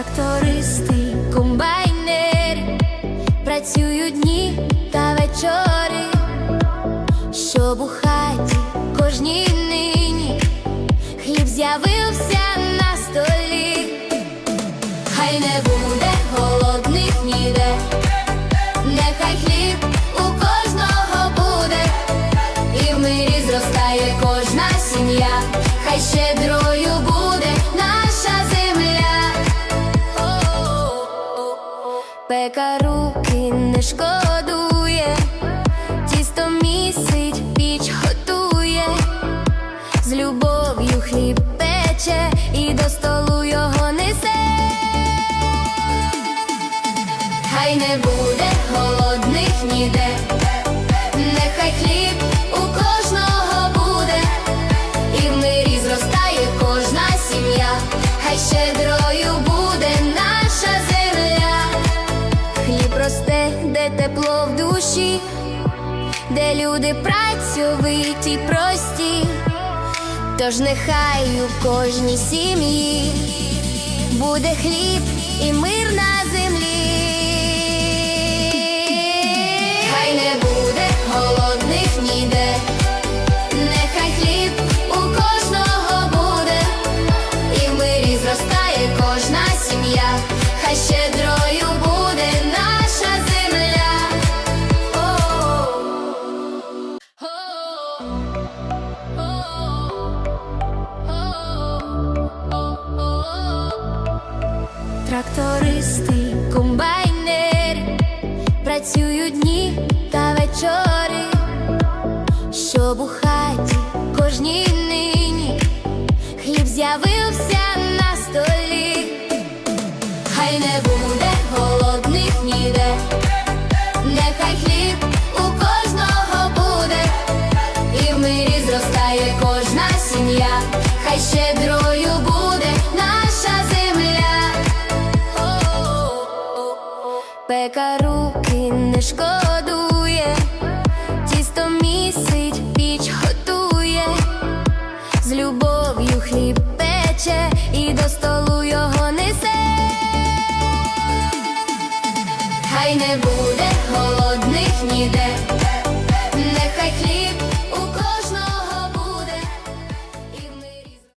Трактористи, комбайнери. Працюють дні та вечори, щоб у хаті кожній нині. Хліб з'явився на столі, хай не буде голодних ніде, нехай хліб у кожного буде, і в мирі зростає кожна сім'я, хай щедрою Пека руки не шкодує, тісто місить, піч готує, з любов'ю хліб пече і до столу його несе. Хай не буде голодних ніде, нехай хліб у кожного буде, і в мирі зростає кожна сім'я, хай щедрою де люди працьовиті, прості, тож нехай у кожній сім'ї буде хліб і мир на землі. Трактористи, комбайнери працюють дні та вечори, щоб у хаті кожній нині хліб з'явився на столі, хай не буде голодних ніде, нехай хліб сім'я, хай щедрою буде наша земля. Пека руки не шкодує, тісто місить, піч готує, з любов'ю хліб пече і до столу його несе. Хай не буде голодних ніде,